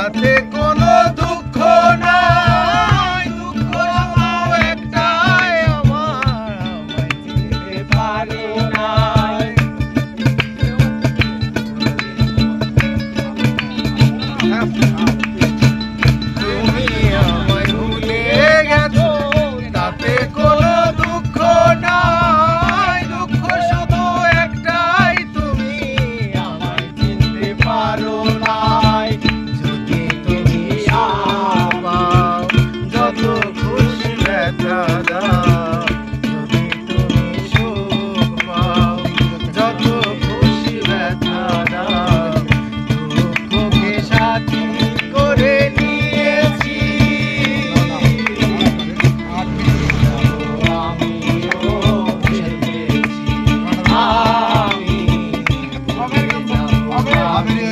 সাথে Amerika, Amerika.